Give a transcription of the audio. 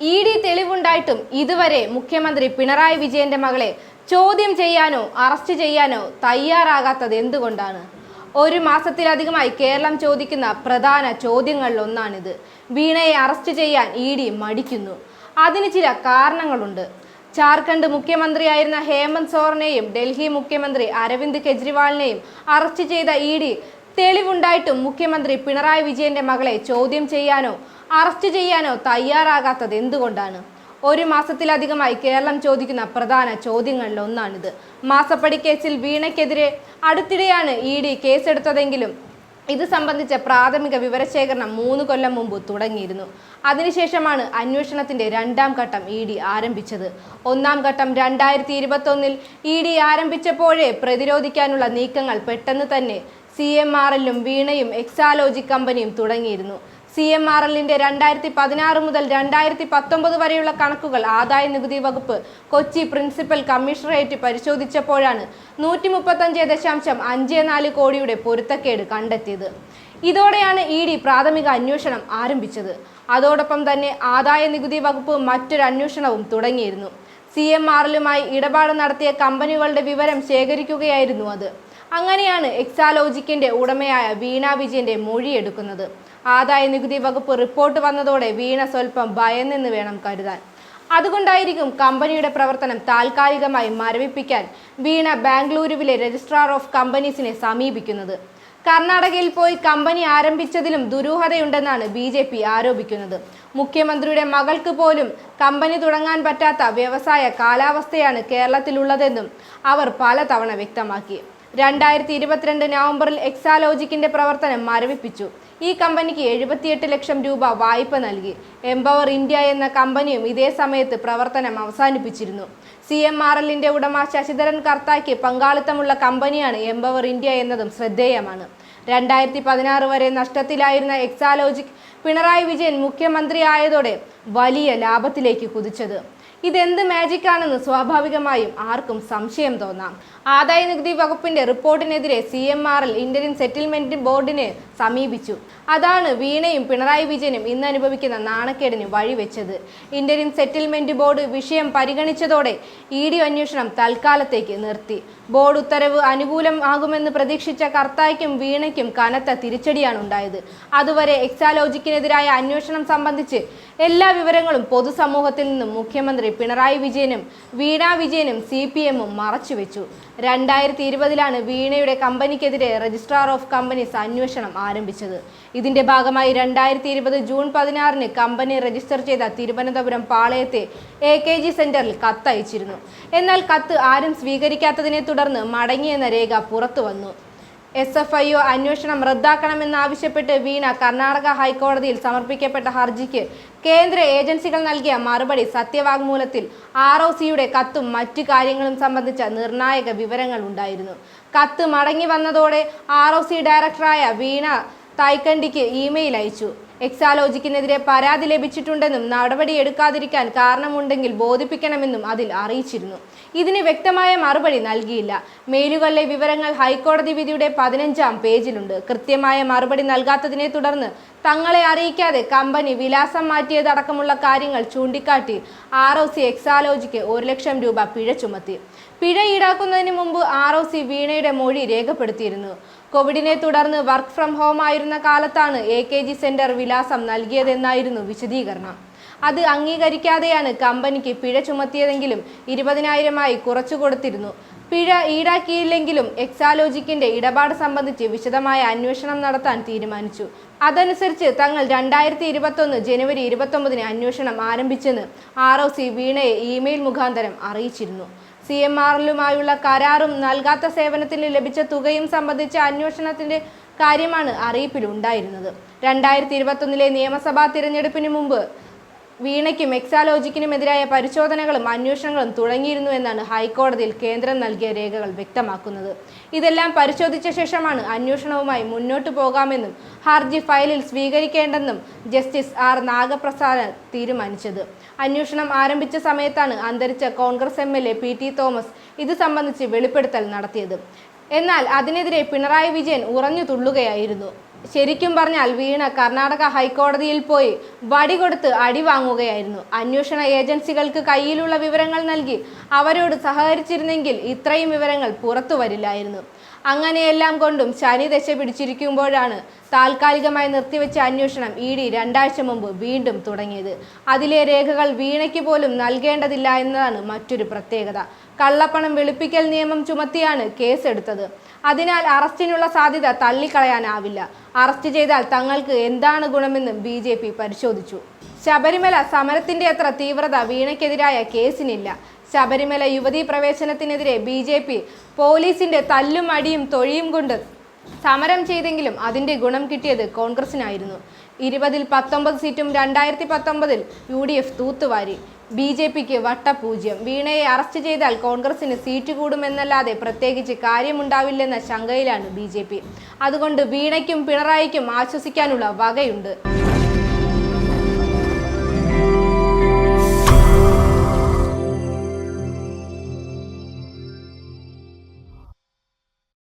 E D തെളിവുണ്ടായിട്ടും ഇതുവരെ മുഖ്യമന്ത്രി പിണറായി വിജയന്റെ മകളെ ചോദ്യം ചെയ്യാനോ അറസ്റ്റ് ചെയ്യാനോ തയ്യാറാകാത്തത് എന്തുകൊണ്ടാണ്? ഒരു മാസത്തിലധികമായി കേരളം ചോദിക്കുന്ന പ്രധാന ചോദ്യങ്ങളിൽ ഒന്നാണിത്. വീണയെ അറസ്റ്റ് ചെയ്യാൻ ഇ ഡി മടിക്കുന്നു. അതിന് ചില കാരണങ്ങളുണ്ട്. ജാർഖണ്ഡ് മുഖ്യമന്ത്രിയായിരുന്ന ഹേമന്ത് സോറിനെയും ഡൽഹി മുഖ്യമന്ത്രി അരവിന്ദ് കെജ്രിവാളിനെയും അറസ്റ്റ് ചെയ്ത ഇ ഡി തെളിവുണ്ടായിട്ടും മുഖ്യമന്ത്രി പിണറായി വിജയന്റെ മകളെ ചോദ്യം ചെയ്യാനോ അറസ്റ്റ് ചെയ്യാനോ തയ്യാറാകാത്തത് എന്തുകൊണ്ടാണ്? ഒരു മാസത്തിലധികമായി കേരളം ചോദിക്കുന്ന പ്രധാന ചോദ്യങ്ങളിൽ ഒന്നാണിത്. മാസപ്പടി കേസിൽ വീണയ്ക്കെതിരെ അടുത്തിടെയാണ് ഇ ഡി കേസെടുത്തതെങ്കിലും ഇത് സംബന്ധിച്ച പ്രാഥമിക വിവരശേഖരണം മൂന്ന് കൊല്ലം മുമ്പ് തുടങ്ങിയിരുന്നു. അതിനുശേഷമാണ് അന്വേഷണത്തിന്റെ രണ്ടാം ഘട്ടം ഇ ഡി ആരംഭിച്ചത്. ഒന്നാം ഘട്ടം രണ്ടായിരത്തി ഇരുപത്തൊന്നിൽ ഇ ഡി ആരംഭിച്ചപ്പോഴേ പ്രതിരോധിക്കാനുള്ള നീക്കങ്ങൾ പെട്ടെന്ന് തന്നെ സി എം ആർ എല്ലും വീണയും എക്സാലോജി കമ്പനിയും തുടങ്ങിയിരുന്നു. സി എം ആർ എല്ലിന്റെ രണ്ടായിരത്തി പതിനാറ് മുതൽ രണ്ടായിരത്തി പത്തൊമ്പത് വരെയുള്ള കണക്കുകൾ ആദായ നികുതി വകുപ്പ് കൊച്ചി പ്രിൻസിപ്പൽ കമ്മീഷണറേറ്റ് പരിശോധിച്ചപ്പോഴാണ് നൂറ്റി മുപ്പത്തഞ്ച് ദശാംശം അഞ്ച് നാല് കോടിയുടെ പൊരുത്തക്കേട് കണ്ടെത്തിയത്. ഇതോടെയാണ് ഇ ഡി പ്രാഥമിക അന്വേഷണം ആരംഭിച്ചത്. അതോടൊപ്പം തന്നെ ആദായ നികുതി വകുപ്പ് മറ്റൊരു അന്വേഷണവും തുടങ്ങിയിരുന്നു. സി എം ആറിലുമായി ഇടപാട് നടത്തിയ കമ്പനികളുടെ വിവരം ശേഖരിക്കുകയായിരുന്നു അത്. അങ്ങനെയാണ് എക്സാലോജിക്കിന്റെ ഉടമയായ വീണ വിജയന്റെ മൊഴിയെടുക്കുന്നത് ആദായ നികുതി വകുപ്പ് റിപ്പോർട്ട് വന്നതോടെ വീണ സ്വല്പം ഭയന്നെന്ന് വേണം കരുതാൻ. അതുകൊണ്ടായിരിക്കും കമ്പനിയുടെ പ്രവർത്തനം താൽക്കാലികമായി മരവിപ്പിക്കാൻ വീണ ബാംഗ്ലൂരുവിലെ രജിസ്ട്രാർ ഓഫ് കമ്പനീസിനെ സമീപിക്കുന്നത്. കർണാടകയിൽ പോയി കമ്പനി ആരംഭിച്ചതിലും ദുരൂഹതയുണ്ടെന്നാണ് ബി ജെ പി ആരോപിക്കുന്നത്. മുഖ്യമന്ത്രിയുടെ മകൾക്ക് പോലും കമ്പനി തുടങ്ങാൻ പറ്റാത്ത വ്യവസായ കാലാവസ്ഥയാണ് കേരളത്തിലുള്ളതെന്നും അവർ പലതവണ വ്യക്തമാക്കി. രണ്ടായിരത്തി ഇരുപത്തിരണ്ട് നവംബറിൽ എക്സാലോജിക്കിന്റെ പ്രവർത്തനം മരവിപ്പിച്ചു. ഈ കമ്പനിക്ക് എഴുപത്തിയെട്ട് ലക്ഷം രൂപ വായ്പ നൽകി. എംപവർ ഇന്ത്യ എന്ന കമ്പനിയും ഇതേ സമയത്ത് പ്രവർത്തനം അവസാനിപ്പിച്ചിരുന്നു. സി എം ആർ എല്ലിന്റെ ഉടമ ശശിധരൻ കർത്തായ്ക്ക് പങ്കാളിത്തമുള്ള കമ്പനിയാണ് എംപവർ ഇന്ത്യ എന്നതും ശ്രദ്ധേയമാണ്. രണ്ടായിരത്തി പതിനാറ് വരെ നഷ്ടത്തിലായിരുന്ന എക്സാലോജിക് പിണറായി വിജയൻ മുഖ്യമന്ത്രിയായതോടെ വലിയ ലാഭത്തിലേക്ക് കുതിച്ചത്. ഇതെന്ത് മാജിക് ആണെന്ന് സ്വാഭാവികമായും ആർക്കും സംശയം തോന്നാം. ആദായ നികുതി വകുപ്പിന്റെ റിപ്പോർട്ടിനെതിരെ C M R L Indian settlement ബോർഡിനെ സമീപിച്ചു. അതാണ് വീണയും പിണറായി വിജയനും ഇന്ന് അനുഭവിക്കുന്ന നാണക്കേടിന് വഴിവെച്ചത്. ഇന്ത്യൻ സെറ്റിൽമെന്റ് ബോർഡ് വിഷയം പരിഗണിച്ചതോടെ ഇ ഡി അന്വേഷണം തൽക്കാലത്തേക്ക് നിർത്തി. ബോർഡ് ഉത്തരവ് അനുകൂലം അനുകൂലമാകുമെന്ന് പ്രതീക്ഷിച്ച കർത്തായ്ക്കും വീണയ്ക്കും കനത്ത തിരിച്ചടിയാണ് ഉണ്ടായത്. അതുവരെ എക്സാലോജിക്കിനെതിരായ അന്വേഷണം സംബന്ധിച്ച് എല്ലാ വിവരങ്ങളും പൊതുസമൂഹത്തിൽ നിന്നും മുഖ്യമന്ത്രി പിണറായി വിജയനും വീണ വിജയനും സി പി എമ്മും മറച്ചുവെച്ചു. രണ്ടായിരത്തി ഇരുപതിലാണ് വീണയുടെ കമ്പനിക്കെതിരെ രജിസ്ട്രാർ ഓഫ് കമ്പനീസ് അന്വേഷണം ആരംഭിച്ചത്. ഇതിന്റെ ഭാഗമായി രണ്ടായിരത്തി ഇരുപത് ജൂൺ പതിനാറിന് കമ്പനി രജിസ്റ്റർ ചെയ്ത തിരുവനന്തപുരം പാളയത്തെ എ കെ ജി സെന്ററിൽ കത്തയച്ചിരുന്നു. എന്നാൽ കത്ത് ആരും സ്വീകരിക്കാത്തതിനെ തുടർന്ന് മടങ്ങിയെന്ന രേഖ പുറത്തു വന്നു എസ് എഫ് ഐ ഒ അന്വേഷണം റദ്ദാക്കണമെന്നാവശ്യപ്പെട്ട് വീണ കർണാടക ഹൈക്കോടതിയിൽ സമർപ്പിക്കപ്പെട്ട ഹർജിക്ക് കേന്ദ്ര ഏജൻസികൾ നൽകിയ മറുപടി സത്യവാങ്മൂലത്തിൽ ആർ ഒ സിയുടെ കത്തും മറ്റ് കാര്യങ്ങളും സംബന്ധിച്ച നിർണായക വിവരങ്ങൾ ഉണ്ടായിരുന്നു. കത്ത് മടങ്ങി വന്നതോടെ ആർ ഒ സി ഡയറക്ടറായ വീണ തൈക്കണ്ടിക്ക് ഇമെയിൽ അയച്ചു. എക്സാലോജിക്കിനെതിരെ പരാതി ലഭിച്ചിട്ടുണ്ടെന്നും നടപടിയെടുക്കാതിരിക്കാൻ കാരണമുണ്ടെങ്കിൽ ബോധിപ്പിക്കണമെന്നും അതിൽ അറിയിച്ചിരുന്നു. ഇതിന് വ്യക്തമായ മറുപടി നൽകിയില്ല. മെയിലുകളിലെ വിവരങ്ങൾ ഹൈക്കോടതി വിധിയുടെ പതിനഞ്ചാം പേജിലുണ്ട്. കൃത്യമായ മറുപടി നൽകാത്തതിനെ തുടർന്ന് തങ്ങളെ അറിയിക്കാതെ കമ്പനി വിലാസം മാറ്റിയതടക്കമുള്ള കാര്യങ്ങൾ ചൂണ്ടിക്കാട്ടി ആർ ഒ സി എക്സാലോജിക്ക് ഒരു ലക്ഷം രൂപ പിഴ ചുമത്തി. പിഴ ഈടാക്കുന്നതിന് മുമ്പ് ആർ ഒ സി വീണയുടെ മൊഴി രേഖപ്പെടുത്തിയിരുന്നു. കോവിഡിനെ തുടർന്ന് വർക്ക് ഫ്രം ഹോം ആയിരുന്ന കാലത്താണ് എ കെ ജി സെന്റർ വിലാസം നൽകിയതെന്നായിരുന്നു വിശദീകരണം. അത് അംഗീകരിക്കാതെയാണ് കമ്പനിക്ക് പിഴ ചുമത്തിയതെങ്കിലും ഇരുപതിനായിരമായി കുറച്ചു കൊടുത്തിരുന്നു പിഴ ഈടാക്കിയില്ലെങ്കിലും എക്സാലോജിക്കിന്റെ ഇടപാട് സംബന്ധിച്ച് വിശദമായ അന്വേഷണം നടത്താൻ തീരുമാനിച്ചു. അതനുസരിച്ച് തങ്ങൾ രണ്ടായിരത്തി ഇരുപത്തൊന്ന് ജനുവരി ഇരുപത്തൊമ്പതിന് അന്വേഷണം ആരംഭിച്ചെന്ന് ആർ ഒ സി വീണയെ ഇമെയിൽ മുഖാന്തരം അറിയിച്ചിരുന്നു. സി എം ആറിലുമായുള്ള കരാറും നൽകാത്ത സേവനത്തിന് ലഭിച്ച തുകയും സംബന്ധിച്ച അന്വേഷണത്തിന്റെ കാര്യമാണ് അറിയിപ്പിലുണ്ടായിരുന്നത്. രണ്ടായിരത്തി ഇരുപത്തൊന്നിലെ നിയമസഭാ തിരഞ്ഞെടുപ്പിന് മുമ്പ് വീണയ്ക്കും എക്സാലോജിക്കിനുമെതിരായ പരിശോധനകളും അന്വേഷണങ്ങളും തുടങ്ങിയിരുന്നു എന്നാണ് ഹൈക്കോടതിയിൽ കേന്ദ്രം നൽകിയ രേഖകൾ വ്യക്തമാക്കുന്നത്. ഇതെല്ലാം പരിശോധിച്ച ശേഷമാണ് അന്വേഷണവുമായി മുന്നോട്ടു പോകാമെന്നും ഹർജി ഫയലിൽ സ്വീകരിക്കേണ്ടെന്നും ജസ്റ്റിസ് ആർ നാഗപ്രസാദ് തീരുമാനിച്ചത്. അന്വേഷണം ആരംഭിച്ച സമയത്താണ് അന്തരിച്ച Congress M L A P T Thomas ഇത് സംബന്ധിച്ച് വെളിപ്പെടുത്തൽ നടത്തിയത്. എന്നാൽ അതിനെതിരെ പിണറായി വിജയൻ ഉറഞ്ഞു തുള്ളുകയായിരുന്നു. ശരിക്കും പറഞ്ഞാൽ വീണ കർണാടക ഹൈക്കോടതിയിൽ പോയി വടി കൊടുത്ത് അടി വാങ്ങുകയായിരുന്നു. അന്വേഷണ ഏജൻസികൾക്ക് കയ്യിലുള്ള വിവരങ്ങൾ നൽകി അവരോട് സഹകരിച്ചിരുന്നെങ്കിൽ ഇത്രയും വിവരങ്ങൾ പുറത്തു വരില്ലായിരുന്നു. അങ്ങനെയെല്ലാം കൊണ്ടും ശനി ദശ പിടിച്ചിരിക്കുമ്പോഴാണ് താൽക്കാലികമായി നിർത്തിവെച്ച അന്വേഷണം ഇ ഡി രണ്ടാഴ്ച മുമ്പ് വീണ്ടും തുടങ്ങിയത്. അതിലെ രേഖകൾ വീണയ്ക്ക് പോലും നൽകേണ്ടതില്ല എന്നതാണ് മറ്റൊരു പ്രത്യേകത. കള്ളപ്പണം വെളുപ്പിക്കൽ നിയമം ചുമത്തിയാണ് കേസെടുത്തത്. അതിനാൽ അറസ്റ്റിനുള്ള സാധ്യത തള്ളിക്കളയാനാവില്ല. അറസ്റ്റ് ചെയ്താൽ തങ്ങൾക്ക് എന്താണ് ഗുണമെന്നും ബി ജെ പി പരിശോധിച്ചു. ശബരിമല സമരത്തിന്റെ അത്ര തീവ്രത വീണയ്ക്കെതിരായ കേസിനില്ല. ശബരിമല യുവതീ പ്രവേശനത്തിനെതിരെ ബി ജെ പി പോലീസിന്റെ തല്ലും അടിയും തൊഴിയും കൊണ്ട് സമരം ചെയ്തെങ്കിലും അതിന്റെ ഗുണം കിട്ടിയത് കോൺഗ്രസിനായിരുന്നു. ഇരുപതിൽ പത്തൊമ്പത് സീറ്റും രണ്ടായിരത്തി പത്തൊമ്പതിൽ യു ഡി എഫ് തൂത്തുവാരി. ബി ജെ പിക്ക് വട്ടപൂജ്യം വീണയെ അറസ്റ്റ് ചെയ്താൽ കോൺഗ്രസിന് സീറ്റ് കൂടുമെന്നല്ലാതെ പ്രത്യേകിച്ച് കാര്യമുണ്ടാവില്ലെന്ന ശങ്കയിലാണ് ബി അതുകൊണ്ട് വീണയ്ക്കും പിണറായിക്കും ആശ്വസിക്കാനുള്ള വകയുണ്ട്.